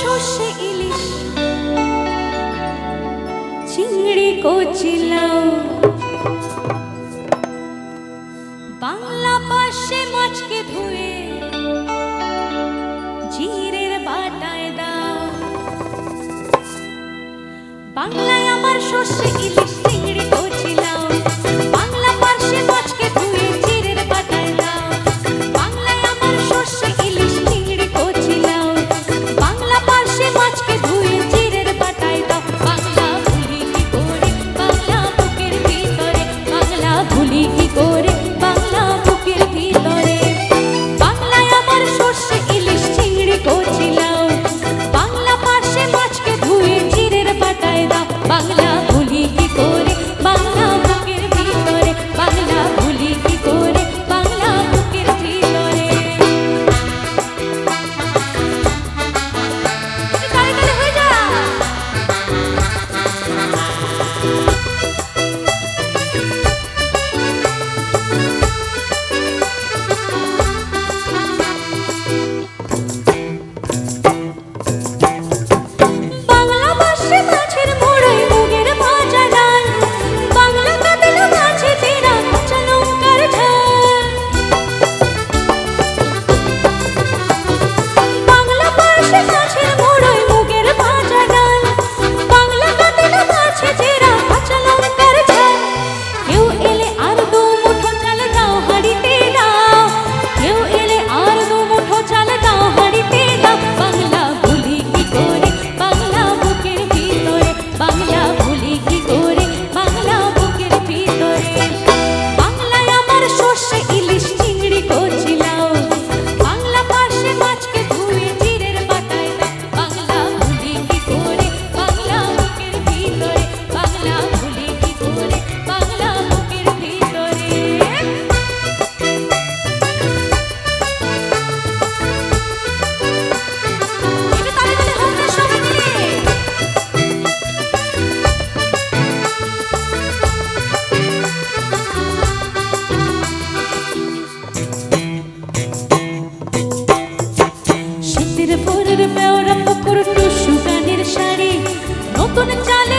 সর্ষে ইলিশ, চিংড়ি কচিলাও বাংলা পাশে মাছকে ধুয়ে জিরের বাটায় দাও। বাংলায় আমার শস্য ইলিশ নতুন চালে